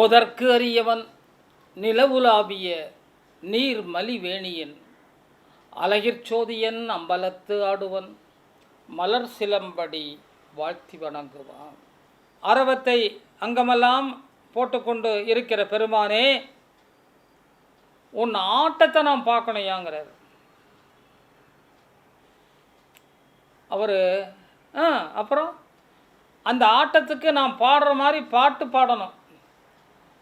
ஓதற்கு அறியவன் நிலவுலாவிய நீர் மலிவேணியன் அழகிற் அம்பலத்து ஆடுவன் மலர் சிலம்படி வாழ்த்தி வணங்குவான். அரவத்தை அங்கமெல்லாம் போட்டுக்கொண்டு இருக்கிற பெருமானே உன் ஆட்டத்தை நான் பார்க்கணையாங்கிறார். அவர் ஆ அப்புறம்? அந்த ஆட்டத்துக்கு நான் பாடுற மாதிரி பாட்டு பாடணும்.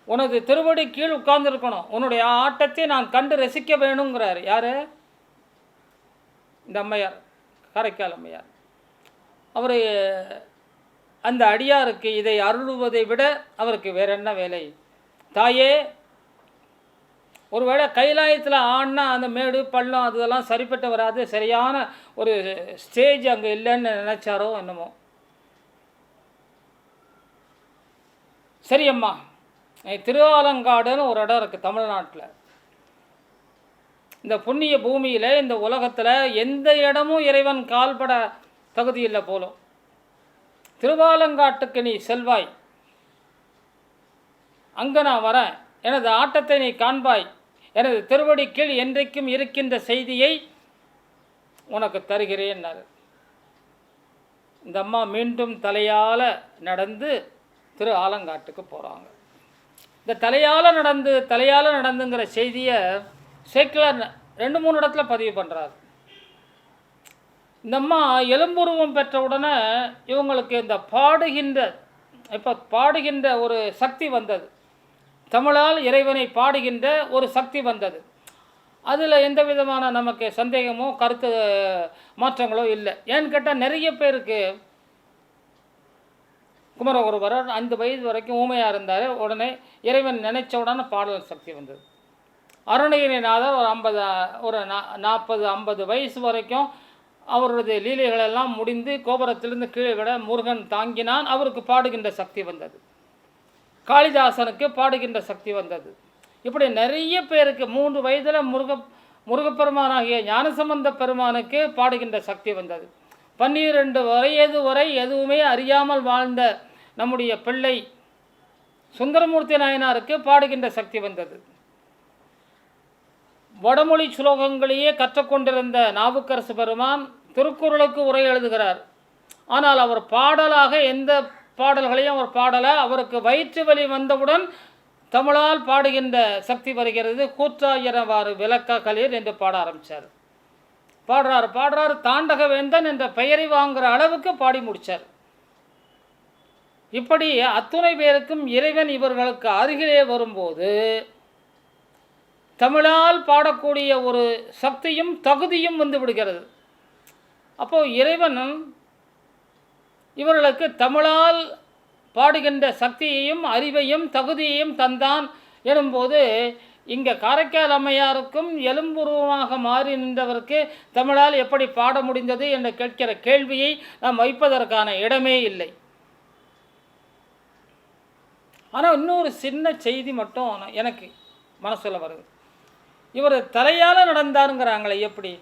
உனது திருவடி கீழ் உட்கார்ந்துருக்கணும். உன்னுடைய ஆட்டத்தை நான் கண்டு ரசிக்க வேணுங்கிறார். யார்? இந்த அம்மையார் காரைக்கால் அம்மையார். அவர் அந்த அடியாருக்கு இதை அருளுவதை விட அவருக்கு வேற என்ன வேலை? தாயே ஒருவேளை கைலாயத்தில் ஆடினா அந்த மேடு பள்ளம் அதெல்லாம் சரிப்பட்டு வராது. சரியான ஒரு ஸ்டேஜ் அங்கே இல்லைன்னு நினச்சாரோ என்னமோ. சரி அம்மா திருவாலங்காடுன்னு ஒரு இடம் இருக்குது தமிழ்நாட்டில். இந்த புண்ணிய பூமியில் இந்த உலகத்தில் எந்த இடமும் இறைவன் கால்பட தகுதி இல்லை போலும். திருவாலங்காட்டுக்கு நீ செல்வாய். அங்கே நான் வரேன். எனது ஆட்டத்தை நீ காண்பாய். எனது திருவடி கீழ் என்றைக்கும் இருக்கின்ற செய்தியை உனக்கு தருகிறேன் இந்த அம்மா மீண்டும் தலையால் நடந்து திரு ஆலங்காட்டுக்கு போகிறாங்க இந்த தலையால் நடந்து தலையால் நடந்துங்கிற செய்தியை சேக்கிலார் ரெண்டு மூணு இடத்துல பதிவு பண்ணுறாரு இந்த அம்மா எலும்புருவம் பெற்ற உடனே இவங்களுக்கு இந்த பாடுகின்ற இப்போ பாடுகின்ற ஒரு சக்தி வந்தது. தமிழால் இறைவனை பாடுகின்ற ஒரு சக்தி வந்தது. அதில் எந்த விதமான நமக்கு சந்தேகமோ கருத்து மாற்றங்களோ இல்லை. ஏன்னு கேட்டால் நிறைய பேருக்கு குமரகுருபரர் ஐந்து வயது வரைக்கும் ஊமையாக இருந்தார் உடனே இறைவன் நினைச்ச உடனே பாடல் சக்தி வந்தது. அருணகிரிநாதர் ஒரு ஐம்பது ஒரு நா நாற்பது ஐம்பது வயசு வரைக்கும் அவருடைய லீலைகளெல்லாம் முடிந்து கோபுரத்திலிருந்து கீழே விட முருகன் தாங்கினான். அவருக்கு பாடுகின்ற சக்தி வந்தது. காளிதாசனுக்கு பாடுகின்ற சக்தி வந்தது. இப்படி நிறைய பேருக்கு மூன்று வயதில் முருக முருகப்பெருமானாகிய ஞானசம்பந்த பெருமானுக்கு பாடுகின்ற சக்தி வந்தது. பன்னிரண்டு வயது வரை எதுவுமே அறியாமல் வாழ்ந்த நம்முடைய பிள்ளை சுந்தரமூர்த்தி நாயனாருக்கு பாடுகின்ற சக்தி வந்தது. வடமொழி சுலோகங்களையே கற்றுக்கொண்டிருந்த நாவுக்கரசு பெருமான் திருக்குறளுக்கு உரை எழுதுகிறார். ஆனால் அவர் பாடலாக எந்த பாடல்களையும் அவர் பாடலை. அவருக்கு வயிற்று வலி வந்தவுடன் தமிழால் பாடுகின்ற சக்தி வருகிறது. கூற்றாயிரவாறு விளக்க கலீர் என்று பாட ஆரம்பித்தார் பாடுறாரு பாடுறாரு தாண்டக வேந்தன் என்ற பெயரை வாங்குகிற அளவுக்கு பாடி முடித்தார் இப்படி அத்துணை பேருக்கும் இறைவன் இவர்களுக்கு அருகிலே வரும்போது தமிழால் பாடக்கூடிய ஒரு சக்தியும் தகுதியும் வந்து விடுகிறது. அப்போது இறைவன் இவர்களுக்கு தமிழால் பாடுகின்ற சக்தியையும் அறிவையும் தகுதியையும் தந்தான் எனும்போது இங்கே காரைக்கால் அம்மையாருக்கும் எலும்புருவமாக மாறி நின்றவருக்கு தமிழால் எப்படி பாட முடிந்தது என்று கேட்கிற கேள்வியை நாம் வைப்பதற்கான இடமே இல்லை. ஆனால் இன்னொரு சின்ன செய்தி மட்டும் எனக்கு மனசில் வருது. இவர் தலையால் நடந்தாருங்கிறாங்களே எப்படி?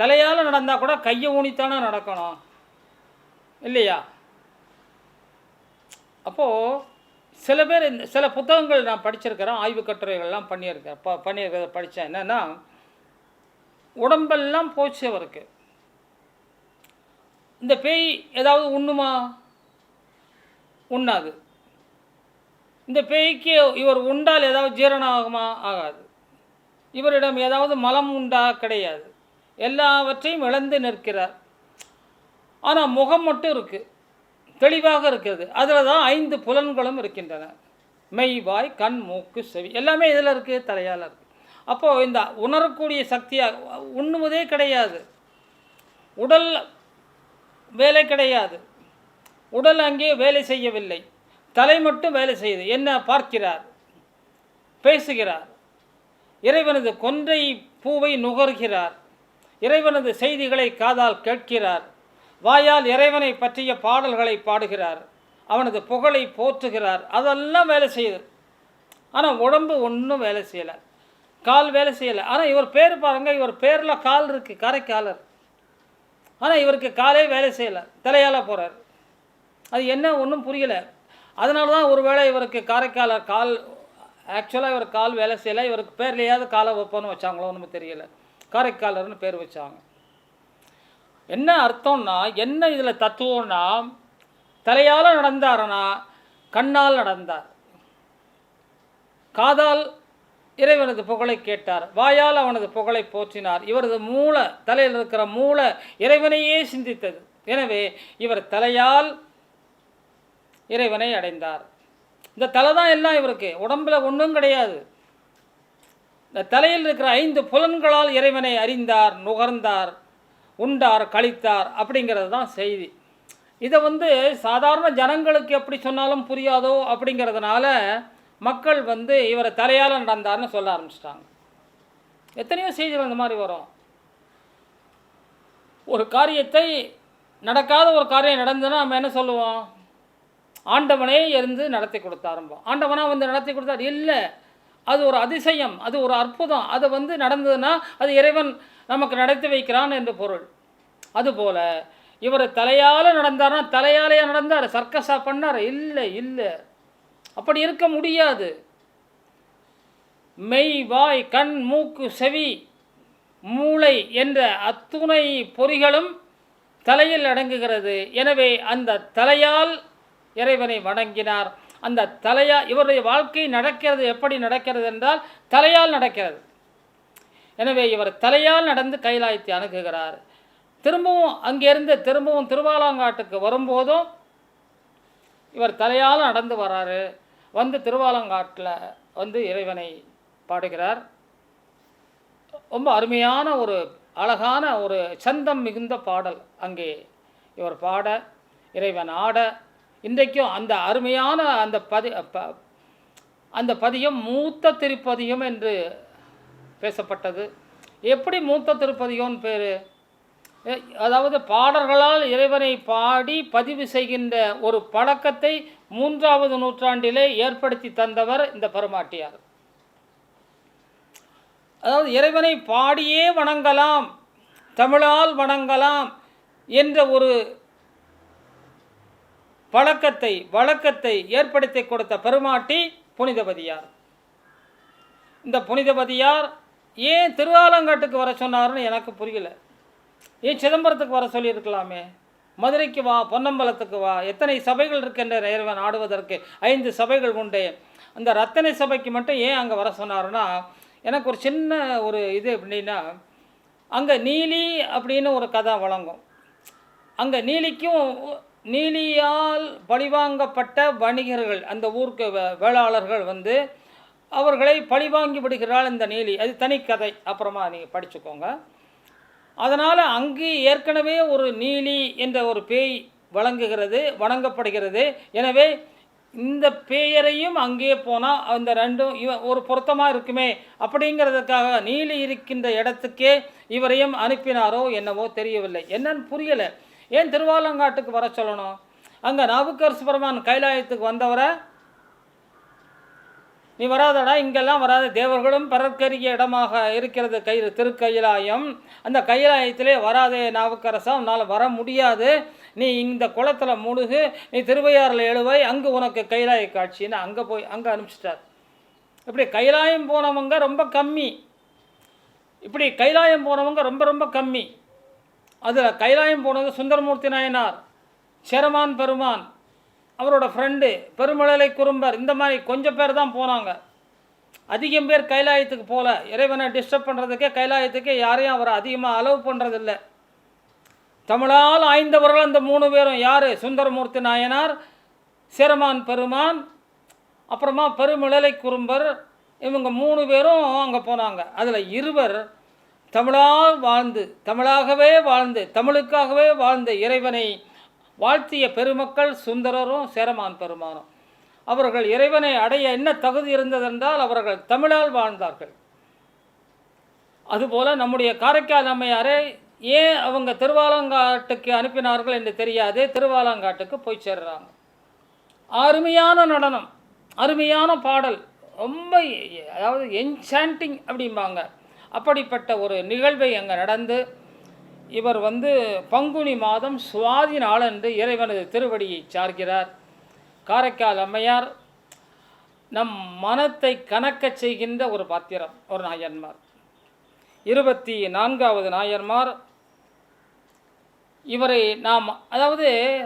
தலையால் நடந்தால் கூட கையை ஊனித்தானே நடக்கணும்? இல்லையா? அப்போது சில பேர் இந்த சில புத்தகங்கள் நான் படிச்சிருக்கிறேன் ஆய்வு கட்டுரைகள்லாம் பண்ணியிருக்கேன். ப பண்ணியிருக்கிறத படித்தேன். என்னென்னா உடம்பெல்லாம் போச்சு அவருக்கு. இந்த பேய் ஏதாவது உண்ணுமா? உண்ணாது. இந்த பேய்க்கு இவர் உண்டால் ஏதாவது ஜீரணம் ஆகுமா ஆகாது. இவரிடம் ஏதாவது மலம் உண்டா? கிடையாது. எல்லாவற்றையும் இழந்து நிற்கிறார். ஆனால் முகம் மட்டும் இருக்குது தெளிவாக இருக்கிறது. அதில் தான் ஐந்து புலன்களும் இருக்கின்றன. மெய் வாய் கண் மூக்கு செவி எல்லாமே இதில் இருக்குது தலையால் இருக்குது அப்போது இந்த உணரக்கூடிய சக்தியாக உண்ணுவதே கிடையாது. உடல் வேலை கிடையாது. உடல் அங்கே வேலை செய்யவில்லை. தலை மட்டும் வேலை செய்யுது. என்ன பார்க்கிறார்? பேசுகிறார். இறைவனது கொன்றை பூவை நுகர்கிறார். இறைவனது செய்திகளை காதால் கேட்கிறார். வாயால் இறைவனை பற்றிய பாடல்களை பாடுகிறார். அவனது புகழை போற்றுகிறார். அதெல்லாம் வேலை செய்யுது. ஆனால் உடம்பு ஒன்றும் வேலை செய்யலை. கால் வேலை செய்யலை. ஆனால் இவர் பேர் பாருங்கள் இவர் பேரில் கால் இருக்குது காரைக்காலர். ஆனால் இவருக்கு காலே வேலை செய்யலை. தலையால் போகிறார் அது என்ன ஒன்றும் புரியலை. அதனால தான் ஒருவேளை இவருக்கு காரைக்காலர் கால் ஆக்சுவலாக இவர் கால் வேலை செய்யலை. இவருக்கு பேர்லையாவது காலை வைப்போன்னு வச்சாங்களோ ஒன்றும் தெரியல. காரைக்காலர்னு பேர் வச்சாங்க. என்ன அர்த்தம்னா என்ன இதில் தத்துவம்னா தலையால் நடந்தாருன்னா கண்ணால் நடந்தார். காதால் இறைவனது புகழை கேட்டார். வாயால் அவனது புகழை போற்றினார். இவரது மூளை தலையில் இருக்கிற மூளை இறைவனையே சிந்தித்தது. எனவே இவர் தலையால் இறைவனை அடைந்தார். இந்த தலை தான் எல்லாம் இவருக்கு. உடம்புல ஒன்றும் கிடையாது. இந்த தலையில் இருக்கிற ஐந்து புலன்களால் இறைவனை அறிந்தார் நுகர்ந்தார். உண்டார் கழித்தார் அப்படிங்கிறது தான் செய்தி. இதை வந்து சாதாரண ஜனங்களுக்கு எப்படி சொன்னாலும் புரியாதோ அப்படிங்கிறதுனால மக்கள் வந்து இவரை தலையால் நடந்தார்னு சொல்ல ஆரம்பிச்சிட்டாங்க. எத்தனையோ செய்திகள் இந்த மாதிரி வரும். ஒரு காரியத்தை நடக்காத ஒரு காரியம் நடந்ததுன்னா நம்ம என்ன சொல்லுவோம்? ஆண்டவனே இருந்து நடத்தி கொடுத்தாரும்போம். ஆண்டவனாக வந்து நடத்தி கொடுத்தார். இல்லை அது ஒரு அதிசயம் அது ஒரு அற்புதம். அது வந்து நடந்ததுன்னா அது இறைவன் நமக்கு நடத்தி வைக்கிறான் என்று பொருள். அதுபோல் இவர் தலையால் நடந்தார்னா தலையாலேயே நடந்தார் சர்க்கஸாக பண்ணார்? இல்லை இல்லை. அப்படி இருக்க முடியாது. மெய் வாய் கண் மூக்கு செவி மூளை என்ற அத்துணை பொறிகளும் தலையில் அடங்குகிறது. எனவே அந்த தலையால் இறைவனை வணங்கினார். அந்த தலையா இவருடைய வாழ்க்கை நடக்கிறது எப்படி நடக்கிறது என்றால் தலையால் நடக்கிறது. எனவே இவர் தலையால் நடந்து கைலாயத்தை அணுகுகிறார். திரும்பவும் அங்கேருந்து திரும்பவும் திருவாலங்காட்டுக்கு வரும்போதும் இவர் தலையால் நடந்து வராரு. வந்து திருவாலங்காட்டில் வந்து இறைவனை பாடுகிறார். ரொம்ப அருமையான ஒரு அழகான ஒரு சந்தம் மிகுந்த பாடல் அங்கே இவர் பாட இறைவன் ஆட. இன்றைக்கும் அந்த அருமையான அந்த பதி ப- அந்த பதியம் மூத்த திருப்பதியம் என்று பேசப்பட்டது. எப்படி மூத்த திருப்பதியோன் பேர்? அதாவது பாடல்களால் இறைவனை பாடி பதிவு செய்கின்ற ஒரு பழக்கத்தை மூன்றாவது நூற்றாண்டிலே ஏற்படுத்தி தந்தவர் இந்த பெருமாட்டியார். அதாவது இறைவனை பாடியே வணங்கலாம் தமிழால் வணங்கலாம் என்ற ஒரு பழக்கத்தை வழக்கத்தை ஏற்படுத்தி கொடுத்த பெருமாட்டி புனிதபதியார். இந்த புனிதபதியார் ஏன் திருவாலங்காட்டுக்கு வர சொன்னார்னு எனக்கு புரியல. ஏன் சிதம்பரத்துக்கு வர சொல்லியிருக்கலாமே? மதுரைக்கு வா பொன்னம்பலத்துக்கு வா எத்தனை சபைகள் இருக்கின்ற இறைவன் ஆடுவதற்கு ஐந்து சபைகள் உண்டு. அந்த ரத்தனை சபைக்கு மட்டும் ஏன் அங்கே வர சொன்னாருன்னா எனக்கு ஒரு சின்ன ஒரு இது எப்படின்னா அங்கே நீலி அப்படின்னு ஒரு கதை வழங்கும். அங்கே நீலிக்கும் நீலியால் பழிவாங்கப்பட்ட வணிகர்கள் அந்த ஊருக்கு வே- வேளாளர்கள் வந்து அவர்களை பழிவாங்கி விடுகிறாள் இந்த நீலி. அது தனி கதை. அப்புறமா நீங்கள் படிச்சுக்கோங்க. அதனால் அங்கு ஏற்கனவே ஒரு நீலி என்ற ஒரு பேய் வழங்குகிறது வணங்கப்படுகிறது. எனவே இந்த பேயரையும் அங்கே போனால் அந்த ரெண்டும் இவ ஒரு பொருத்தமாக இருக்குமே அப்படிங்கிறதுக்காக நீலி இருக்கின்ற இடத்துக்கே இவரையும் அனுப்பினாரோ என்னவோ தெரியவில்லை. என்னன்னு புரியலை. ஏன் திருவாலங்காட்டுக்கு வர சொல்லணும்? அங்கே நாவுக்கரசு பெருமான் கைலாயத்துக்கு வந்தவரை நீ வராதடா இங்கெல்லாம் வராத. தேவர்களும் பரற்கரிய இடமாக இருக்கிறது. கை திருக்கைலாயம் அந்த கைலாயத்திலே வராதே நாவுக்கரசா. உன்னால் வர முடியாது. நீ இந்த குளத்தில் முழுகு. நீ திருவையாறில் எழுவை அங்கே உனக்கு கைலாய காட்சின்னு அங்கே போய் அங்கே அனுப்பிச்சிட்டார். இப்படி கைலாயம் போனவங்க ரொம்ப கம்மி. இப்படி கைலாயம் போனவங்க ரொம்ப ரொம்ப கம்மி. அதில் கைலாயம் போனது சுந்தரமூர்த்தி நாயனார். சேரமான் பெருமான். அவரோட ஃப்ரெண்டு பெருமழலை குறும்பர். இந்த மாதிரி கொஞ்சம் பேர் தான் போனாங்க. அதிகம் பேர் கைலாயத்துக்கு போகல இறைவனை டிஸ்டர்ப் பண்ணுறதுக்கே கைலாயத்துக்கே யாரையும் அவர் அதிகமாக அலோவ் பண்ணுறதில்ல தமிழால் ஆய்ந்தவர்கள் அந்த மூணு பேரும் யார்? சுந்தரமூர்த்தி நாயனார் சேரமான் பெருமான் அப்புறமா பெருமிழலை குறும்பர். இவங்க மூணு பேரும் அங்கே போனாங்க. அதில் இருவர் தமிழால் வாழ்ந்து தமிழாகவே வாழ்ந்து தமிழுக்காகவே வாழ்ந்த இறைவனை வாழ்த்திய பெருமக்கள் சுந்தரரும் சேரமான் பெருமானும். அவர்கள் இறைவனை அடைய என்ன தகுதி இருந்ததென்றால் அவர்கள் தமிழால் வாழ்ந்தார்கள். அதுபோல் நம்முடைய காரைக்கால் அம்மையாரை ஏன் அவங்க திருவாலங்காட்டுக்கு அனுப்பினார்கள் என்று தெரியாது திருவாலங்காட்டுக்கு போய் சேர்றாங்க. அருமையான நடனம் அருமையான பாடல் ரொம்ப அதாவது என்சாண்டிங் அப்படிம்பாங்க. அப்படிப்பட்ட ஒரு நிகழ்வை அங்கே நடந்து இவர் வந்து பங்குனி மாதம் சுவாதி நாளன்று இறைவனது திருவடியை சார்கிறார். காரைக்கால் அம்மையார் நம் மனத்தை கணக்கச் செய்கின்ற ஒரு பாத்திரம் ஒரு நாயன்மார். இருபத்தி நான்காவது நாயன்மார். இவரை நாம் அதாவது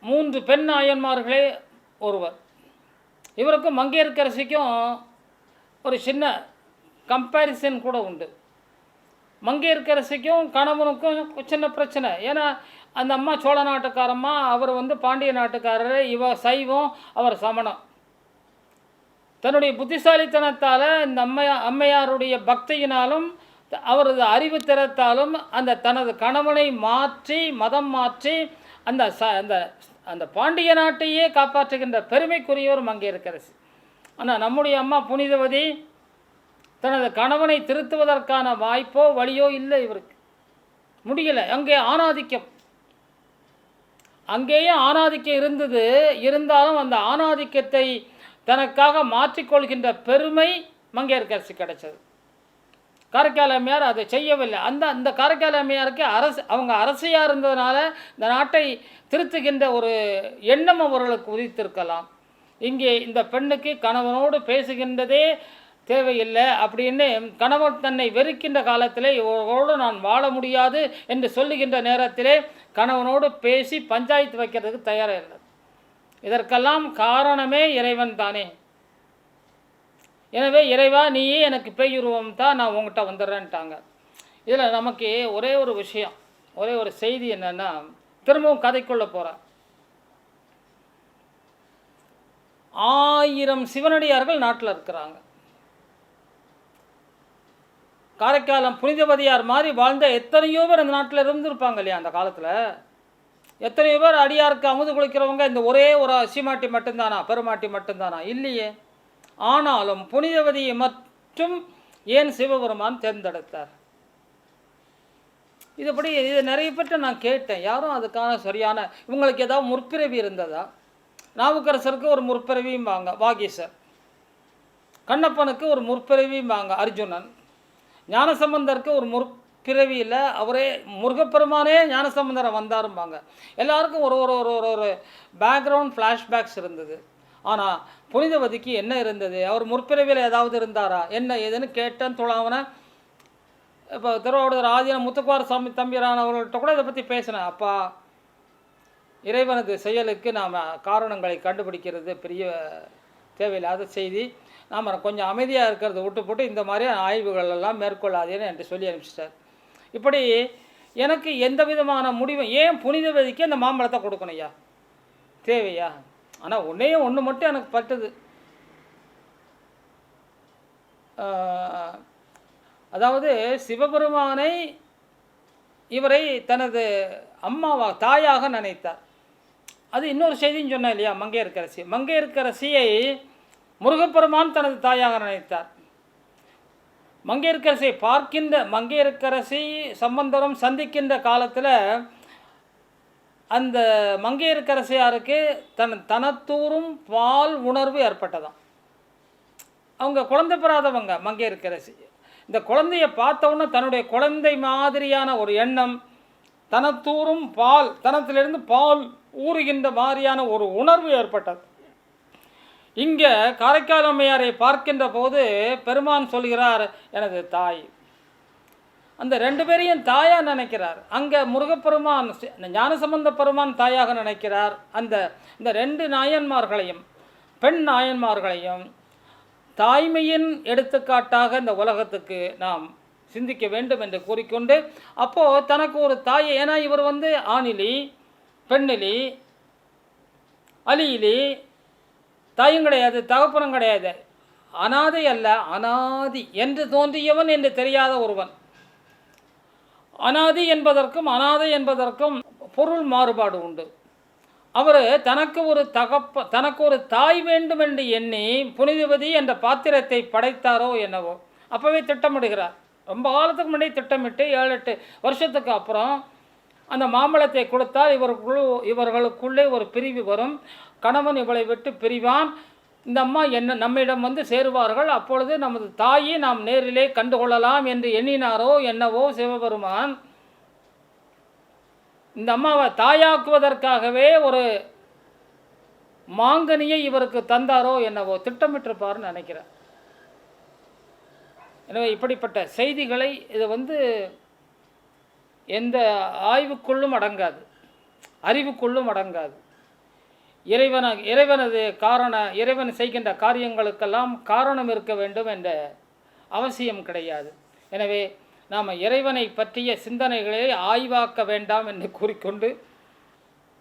மூன்று பெண் நாயன்மார்களே ஒருவர். இவருக்கும் மங்கையர்க்கரசிக்கும் ஒரு சின்ன கம்பேரிசன் கூட உண்டு. மங்கையர்க்கரசிக்கும் கணவனுக்கும் சின்ன பிரச்சனை. ஏன்னா அந்த அம்மா சோழ நாட்டுக்காரம்மா அவர் வந்து பாண்டிய நாட்டுக்காரர் இவ சைவம் அவர் சமணம். தன்னுடைய புத்திசாலித்தனத்தால் இந்த அம்மையா அம்மையாருடைய பக்தியினாலும் அவரது அவரது அறிவுத்திறத்தாலும் அந்த தனது கணவனை மாற்றி மதம் மாற்றி அந்த ச அந்த அந்த பாண்டிய நாட்டையே காப்பாற்றுகின்ற பெருமைக்குரியவர் மங்கையர்க்கரசி. ஆனால் நம்முடைய அம்மா புனிதவதி தனது கணவனை திருத்துவதற்கான வாய்ப்போ வழியோ இல்லை இவருக்கு. முடியலை. அங்கே ஆணாதிக்கம். அங்கேயே ஆணாதிக்கம் இருந்தது. இருந்தாலும் அந்த ஆணாதிக்கத்தை தனக்காக மாற்றிக்கொள்கின்ற பெருமை மங்கையர்கரசி கிடைச்சது. காரைக்கால் அம்மையார் அதை செய்யவில்லை. அந்த அந்த காரைக்கால் அம்மையாருக்கு அரசு அவங்க அரசியாக இருந்ததுனால இந்த நாட்டை திருத்துகின்ற ஒரு எண்ணம் அவர்களுக்கு உதித்திருக்கலாம். இங்கே இந்த பெண்ணுக்கு கணவனோடு பேசுகின்றதே தேவையில்லை அப்படின்னு கணவன் தன்னை வெறுக்கின்ற காலத்திலே இவர்களோடு நான் வாழ முடியாது என்று சொல்லுகின்ற நேரத்திலே கணவனோடு பேசி பஞ்சாயத்து வைக்கிறதுக்கு தயாராக இல்லை இதற்கெல்லாம் காரணமே இறைவன் தானே. எனவே இறைவா நீயே எனக்கு பேய் உருவம் தான் நான் உங்ககிட்ட வந்துடுறேன்ட்டாங்க. இதில் நமக்கு ஒரே ஒரு விஷயம் ஒரே ஒரு செய்தி என்னென்னா திரும்பவும் கதைக்குள்ளே போகிறேன் ஆயிரம் சிவனடியார்கள் நாட்டில் இருக்கிறாங்க. காரைக்காலம் புனிதபதியார் மாதிரி வாழ்ந்த எத்தனையோ பேர் அந்த நாட்டில் இருந்திருப்பாங்க இல்லையா அந்த காலத்தில்? எத்தனையோ பேர் அடியாருக்கு அமுது குளிக்கிறவங்க இந்த ஒரே ஒரு சீமாட்டி மட்டும்தானா? பெருமாட்டி மட்டும்தானா? இல்லையே. ஆனாலும் புனிதவதியை மட்டும் ஏன் சிவபெருமான் தேர்ந்தெடுத்தார்? இதுபடி இது நிறைய பேர்ட்ட நான் கேட்டேன். யாரும் அதுக்கான சரியான இவங்களுக்கு ஏதாவது முற்பிறவி இருந்ததா? நாவுக்கரசருக்கு ஒரு முற்பிறவியும் வாங்க வாகீசர். கண்ணப்பனுக்கு ஒரு முற்பிறவியும் வாங்க அர்ஜுனன். ஞானசம்பந்தருக்கு ஒரு முற்பிறவியில் அவரே முருகப்பெருமானே ஞானசம்பந்தரை வந்தாரும்பாங்க. எல்லாருக்கும் ஒரு ஒரு ஒரு ஒரு ஒரு பேக்ரவுண்ட் ஃப்ளாஷ்பேக்ஸ் இருந்தது. ஆனால் புனிதவதிக்கு என்ன இருந்தது? அவர் முற்பிறவியில் ஏதாவது இருந்தாரா? என்ன ஏதுன்னு கேட்டேன் துளாவனை இப்போ திருவாவூர் ஆதீன முத்துக்குமார் சாமி தம்பிரான் அவர்கள்ட்ட கூட இதை பற்றி பேசினேன். அப்பா இறைவனது செயலுக்கு நாம் காரணங்களை கண்டுபிடிக்கிறது பெரிய தேவையில்லாத செய்தி. நாம் கொஞ்சம் அமைதியாக இருக்கிறத விட்டு போட்டு இந்த மாதிரியான ஆய்வுகள் எல்லாம் மேற்கொள்ளாதேன்னு என்று சொல்லி அனுப்பிச்சிட்டார். இப்படி எனக்கு எந்த விதமான முடிவும் ஏன் புனித புனிதவதிக்கு அந்த மாம்பழத்தை கொடுக்கணும் ஐயா? தேவையா? ஆனால் ஒன்றையும் ஒன்று மட்டும் எனக்கு பட்டுது. அதாவது சிவபெருமானை இவரை தனது அம்மாவாக தாயாக நினைத்தார். அது இன்னொரு செய்தின்னு சொன்னேன் இல்லையா மங்கையர்கரசி மங்கையர்கரசியை முருகப்பெருமான் தனது தாயாக நினைத்தார். மங்கையர்க்கரசியை பார்க்கின்ற மங்கையர்க்கரசி சம்பந்தரும் சந்திக்கின்ற காலத்தில் அந்த மங்கையர்க்கரசியாருக்கு தன் தனத்தூரும் பால் உணர்வு ஏற்பட்டதாம். அவங்க குழந்தை பெறாதவங்க மங்கையர்க்கரசி. இந்த குழந்தையை பார்த்தவுடனே தன்னுடைய குழந்தை மாதிரியான ஒரு எண்ணம் தனத்தூரும் பால் தனத்திலிருந்து பால் ஊறுகின்ற மாதிரியான ஒரு உணர்வு ஏற்பட்டது. இங்கே காரைக்கால் அம்மையாரை பார்க்கின்ற போது பெருமான் சொல்கிறார் எனது தாய். அந்த ரெண்டு பேரையும் தாயாக நினைக்கிறார். அங்கே முருகப்பெருமான் ஞானசம்பந்த பெருமான் தாயாக நினைக்கிறார். அந்த இந்த ரெண்டு நாயன்மார்களையும் பெண் நாயன்மார்களையும் தாய்மையின் எடுத்துக்காட்டாக இந்த உலகத்துக்கு நாம் சிந்திக்க வேண்டும் என்று கூறிக்கொண்டு அப்போது தனக்கு ஒரு தாய் ஏன்னா இவர் வந்து ஆணிலி பெண்ணிலி அலியிலி தாயும் கிடையாது தகப்பனும் கிடையாது. அனாதை அல்ல அனாதி என்று தோன்றியவன் என்று தெரியாத ஒருவன். அனாதி என்பதற்கும் அனாதை என்பதற்கும் பொருள் மாறுபாடு உண்டு. அவர் தனக்கு ஒரு தகப்ப தனக்கு ஒரு தாய் வேண்டும் என்று எண்ணி புனிதிபதி என்ற பாத்திரத்தை படைத்தாரோ என்னவோ அப்போவே திட்டமிடுகிறார். ரொம்ப காலத்துக்கு முன்னாடி திட்டமிட்டு ஏழு எட்டு வருஷத்துக்கு அப்புறம் அந்த மாம்பழத்தை கொடுத்தால் இவருக்குள் இவர்களுக்குள்ளே ஒரு பிரிவு வரும். கணவன் இவளை விட்டு பிரிவான். இந்த அம்மா என்ன நம்மிடம் வந்து சேருவார்கள். அப்பொழுது நமது தாயை நாம் நேரிலே கண்டுகொள்ளலாம் என்று எண்ணினாரோ என்னவோ சிவபெருமான். இந்த அம்மாவை தாயாக்குவதற்காகவே ஒரு மாங்கனியை இவருக்கு தந்தாரோ என்னவோ திட்டமிட்டிருப்பார்னு நினைக்கிறேன். எனவே இப்படிப்பட்ட செய்திகளை இது வந்து எந்த ஆய்வுக்குள்ளும் அடங்காது அறிவுக்குள்ளும் அடங்காது. இறைவன இறைவனது காரண இறைவன் செய்கின்ற காரியங்களுக்கெல்லாம் காரணம் இருக்க வேண்டும் என்ற அவசியம் கிடையாது. எனவே நாம் இறைவனை பற்றிய சிந்தனைகளை ஆய்வாக்க வேண்டாம் என்று கூறிக்கொண்டு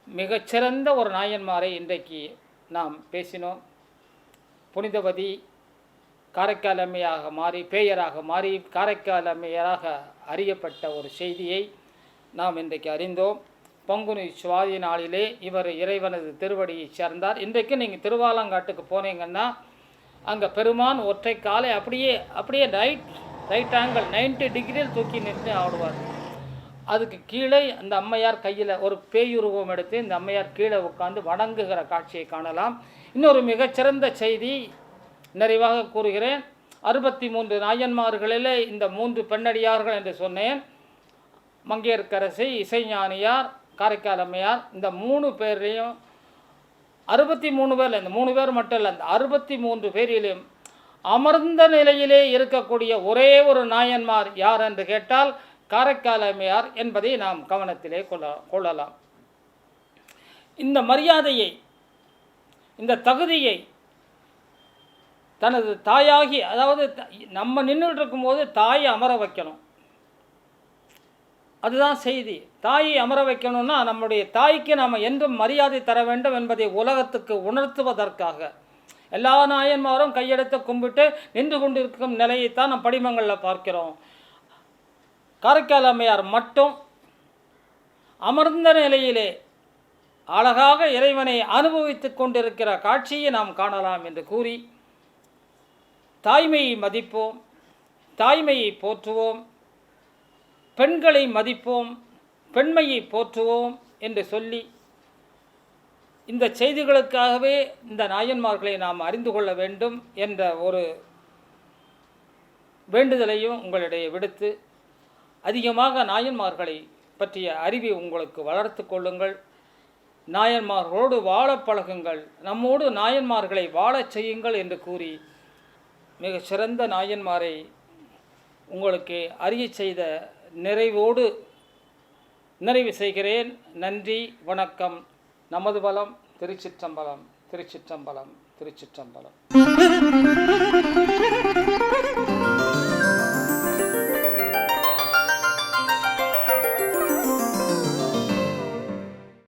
மிகச்சிறந்த ஒரு நாயன்மாரை இன்றைக்கு நாம் பேசினோம். புனிதவதி காரைக்கால் அம்மையாக மாறி பேயராக மாறி காரைக்கால் அம்மையராக அறியப்பட்ட ஒரு செய்தியை நாம் இன்றைக்கு அறிந்தோம். பங்குனி சுவாதி நாளிலே இவர் இறைவனது திருவடியை சேர்ந்தார். இன்றைக்கு நீங்கள் திருவாலங்காட்டுக்கு போனீங்கன்னா அங்கே பெருமான் ஒற்றை காலை அப்படியே அப்படியே ரைட் ரைட் ஆங்கிள் 90 டிகிரியில் தூக்கி நின்று ஆடுவார். அதுக்கு கீழே அந்த அம்மையார் கையில் ஒரு பேயுருவம் எடுத்து இந்த அம்மையார் கீழே உட்காந்து வணங்குகிற காட்சியை காணலாம். இன்னொரு மிகச்சிறந்த செய்தி நிறைவாக கூறுகிறேன். அறுபத்தி மூன்று நாயன்மார்களிலே இந்த மூன்று பெண்ணடியார்கள் என்று சொன்னேன். மங்கையர்க்கரசி இசைஞானியார் காரைக்கால் அம்மையார் இந்த மூணு பேரையும் அறுபத்தி மூணு பேர் இந்த மூணு பேர் மட்டும் இல்லை இந்த அறுபத்தி மூன்று பேரிலும் அமர்ந்த நிலையிலே இருக்கக்கூடிய ஒரே ஒரு நாயன்மார் யார் என்று கேட்டால் காரைக்கால் அம்மையார் என்பதை நாம் கவனத்திலே கொள்ள கொள்ளலாம். இந்த மரியாதையை இந்த தகுதியை தனது தாயாகி அதாவது நம்ம நின்றுட்டு இருக்கும்போது தாயை அமர வைக்கணும். அதுதான் செய்தி. தாயை அமர வைக்கணும்னா நம்முடைய தாய்க்கு நாம் என்றும் மரியாதை தர வேண்டும் என்பதை உலகத்துக்கு உணர்த்துவதற்காக. எல்லா நாயன்மாரும் கையெடுத்து கும்பிட்டு நின்று கொண்டிருக்கும் நிலையைத்தான் நம் படிமங்களில் பார்க்கிறோம். காரைக்கால் அம்மையார் மட்டும் அமர்ந்த நிலையிலே அழகாக இறைவனை அனுபவித்துக் கொண்டிருக்கிற காட்சியை நாம் காணலாம் என்று கூறி தாய்மையை மதிப்போம் தாய்மையை போற்றுவோம் பெண்களை மதிப்போம் பெண்மையை போற்றுவோம் என்று சொல்லி இந்த செய்திகளுக்காகவே இந்த நாயன்மார்களை நாம் அறிந்து கொள்ள வேண்டும் என்ற ஒரு வேண்டுதலையும் உங்களிடையே விடுத்து அதிகமாக நாயன்மார்களை பற்றிய அறிவை உங்களுக்கு வளர்த்து கொள்ளுங்கள். நாயன்மார்களோடு வாழப் பழகுங்கள். நம்மோடு நாயன்மார்களை வாழச் செய்யுங்கள் என்று கூறி மிக சிறந்த நாயன்மாரை உங்களுக்கு அறியச் செய்த நிறைவோடு நிறைவு செய்கிறேன். நன்றி வணக்கம். நமது பலம் திருச்சிற்றம்பலம் திருச்சிற்றம்பலம் திருச்சிற்றம்பலம்.